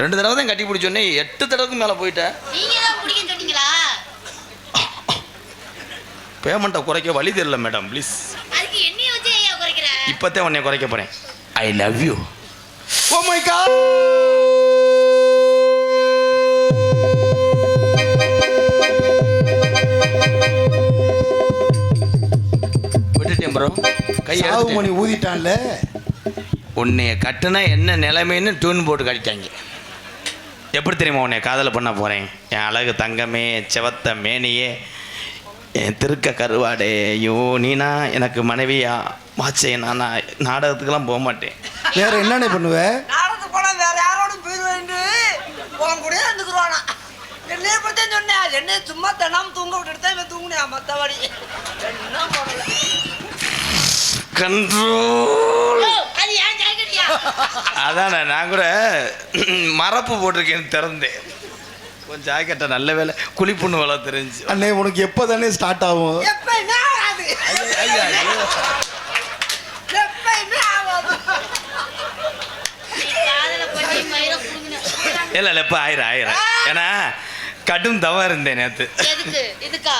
ரெண்டு தடவை தான் கட்டி பிடிச்சோன்னே எட்டு தடவைக்கு மேலே போயிட்டேன். பேமெண்ட்டை குறைக்க வழி தெரியல மேடம் ப்ளீஸ் இப்போத்தே உன்னை குறைக்க போகிறேன் I love you oh my god விட்டுட்டேன் ப்ரோ கை. மணி ஊதிட்டான்ல. உன்னைய கட்டுனா என்ன நிலைமைன்னு டியூன் போட்டு கட்டிட்டாங்க. எப்படி தெரியுமா உன்னை காதல் பண்ண போகிறேன் என் அழகு தங்கமே செவத்த மேனியே என் திருக்க கருவாடே ஐயோ நீனா எனக்கு மனைவியா மாச்சே நான் நாடகத்துக்கெல்லாம் போக மாட்டேன். வேற என்னென்ன பண்ணுவ? நாடகத்துக்கு போனா வேற யாரோடும் போயிடுவேன் உன் கூட இருந்துக்குருவானா? என்னைய பத்தி சொன்னேன் என்னைய சும்மா தினமும் தூங்க விட்டுட்டு தான் இவன் தூங்குனியா என்ன பண்ணல கண்ட்ரோல் ஓ, அது ஏன் ஜாக்கெட்டியா அதானே நான் கூட மரப்பு போட்டிருக்கேன்னு திறந்தேன். கொஞ்சம் ஜாக்கெட்டை நல்ல வேலை குளிப்புண்ணு வேலை தெரிஞ்சு. அண்ணே உனக்கு எப்போ தானே ஸ்டார்ட் ஆகும் இல்லை இல்லை இப்போ ஆயிரம் ஆயிரம். ஏன்னா கடும் தவம் இருந்தேன் நேற்று எதுக்கு? இதுக்கா?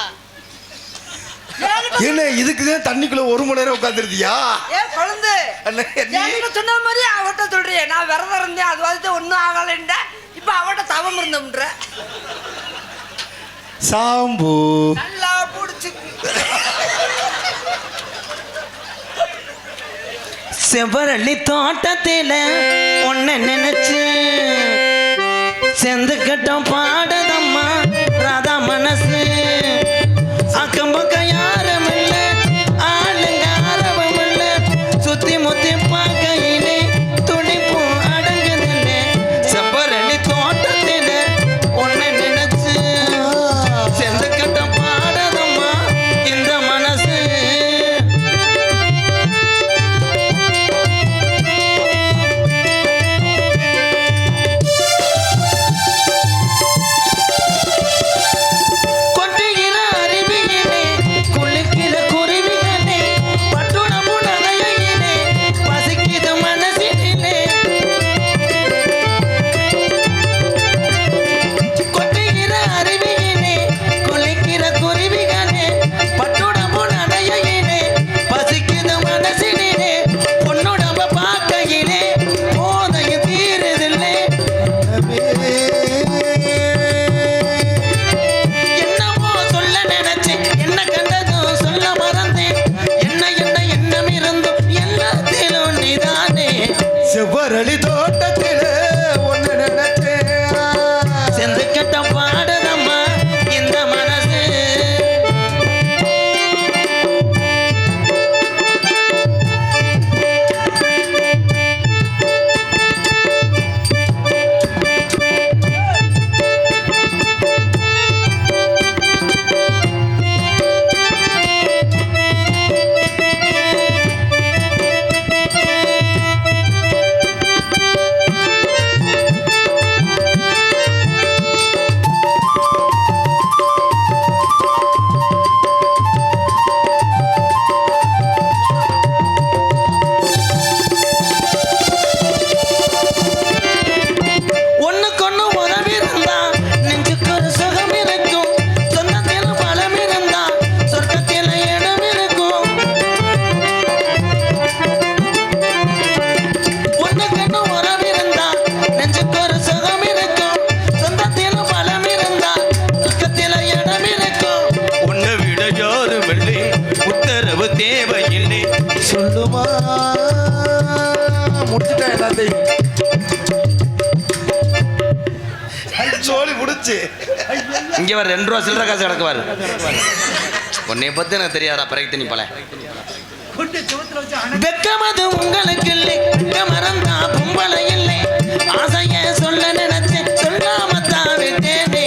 என்ன இதுக்கு தான் தண்ணிக்குள்ள ஒரு மணி நேரம் உட்காந்துருந்தியா சொன்ன மாதிரி நான் விரதம் இருந்தேன் அது வந்து ஒன்றும் ஆகலைன்ற இப்போ அவட்ட தவம் இருந்தோம்ன்ற. சாம்பு. நல்லா பிடிச்சி. செவரளி தோட்டத்தில ஒன்ன நினைச்சு செந்து கட்டம் பாடதம்மா ராதா மனசு. சோழி முடிச்சு இங்கே வர ரெண்டு ரூபா சில்லற காசு கிடக்குவார். உன்னைய பற்றி எனக்கு தெரியாதா? பிறகு நீ பல வெக்கமது உங்களுக்கு இல்லை. மறந்தா பொம்பளை இல்லை. ஆசைய சொல்ல நினைச்சேன். சொல்லாம தான் விட்டேனே.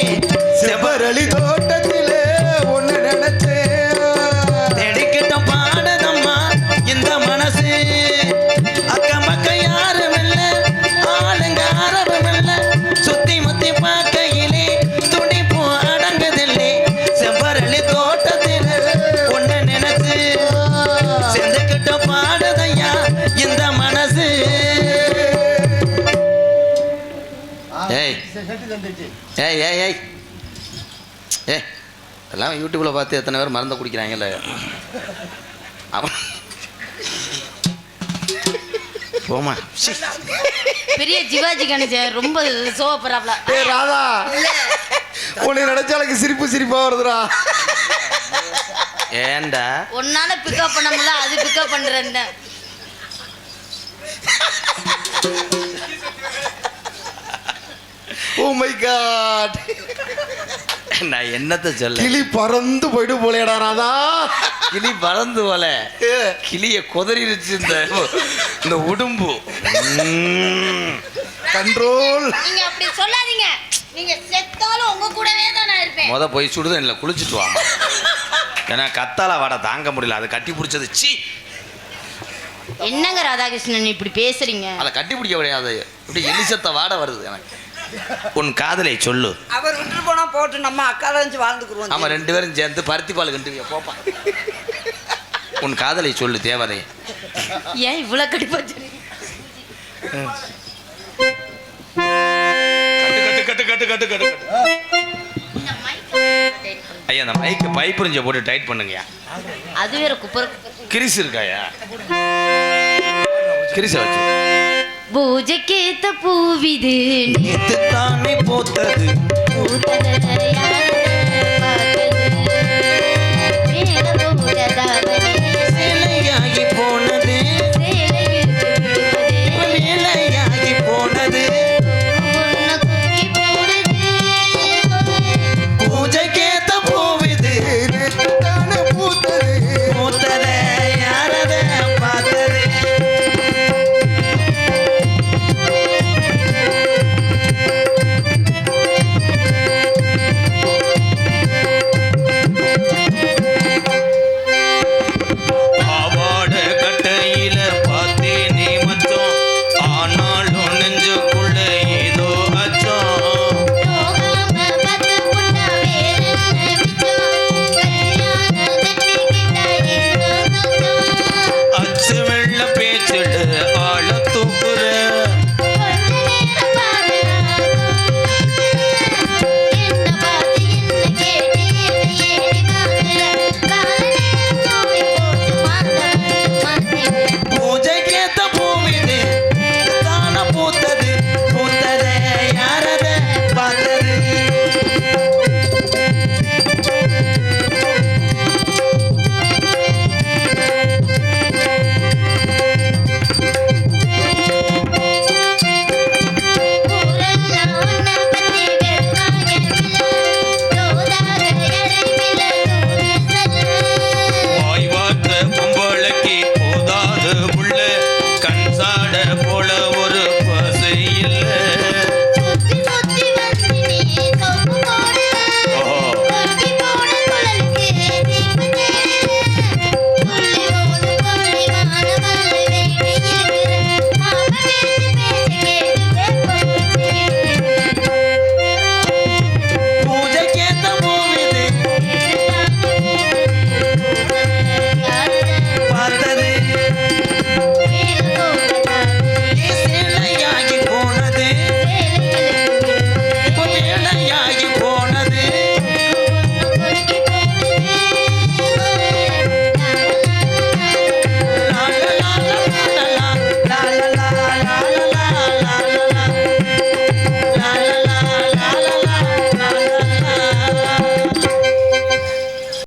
ஏய் ஏய் ஏய் ஏய். ஏய் எல்லாம் யூடியூப்பில் பார்த்து எத்தனை பேர் மருந்து குடிக்கிறாங்கல்ல. அவன் போமா. பெரிய சிவாஜி கணேசன் ரொம்ப சோகப்படுறாப்ல. ஏ ராதா. உன்னை நினைச்சா எனக்கு சிரிப்பு சிரிப்பா வருதுடா. ஏன்டா ஒன்னால பிக்கப் பண்ண முடியல அது பிக்கப் பண்றேன் ஓ மை காட் நான் என்னத்தை சொல்ல? கிளி பறந்து போயிட்டு போலேடா ராதா. கிளி பறந்து போல. கிளிய குதறிடுச்சு இந்த இந்த உடும்பு. கண்ட்ரோல். நீங்க அப்படி சொல்லாதீங்க. நீங்க செத்தாலும் உங்க கூடவே தான் நான் இருப்பேன். முத போய் சுடுதண்ணில் குளிச்சுட்டு வாமா. ஏன்னா கத்தால வாட தாங்க முடியல அதை கட்டி பிடிச்சது சீ. என்னங்க ராதாகிருஷ்ணன் இப்படி பேசுறீங்க? அதை கட்டி பிடிக்க முடியாது. இப்படி எலிசத்த வாட வருது எனக்கு. உன் காதலை சொல்லு. அவர் விட்டுட்டு போனா போட்டு நம்ம அக்கா வச்சு வாழ்ந்துக்குருவோம். ஆமா ரெண்டு பேரும் சேர்ந்து பருத்தி பால் கண்டு போப்பா. உன் காதலை சொல்லு தேவதை ஏன் இவ்வளவு கடுப்பாச்சு? கட்டு கட்டு கட்டு கட்டு கட்டு கட்டு. ஐயா அந்த மைக்கு பைப்புரிஞ்ச போட்டு டைட் பண்ணுங்கய்யா. அது வேற குப்பர கிரிஸ் இருக்காயா? கிரிச வச்சு. பூஜைக்கேத்த பூவிது நேத்து தானே போத்தது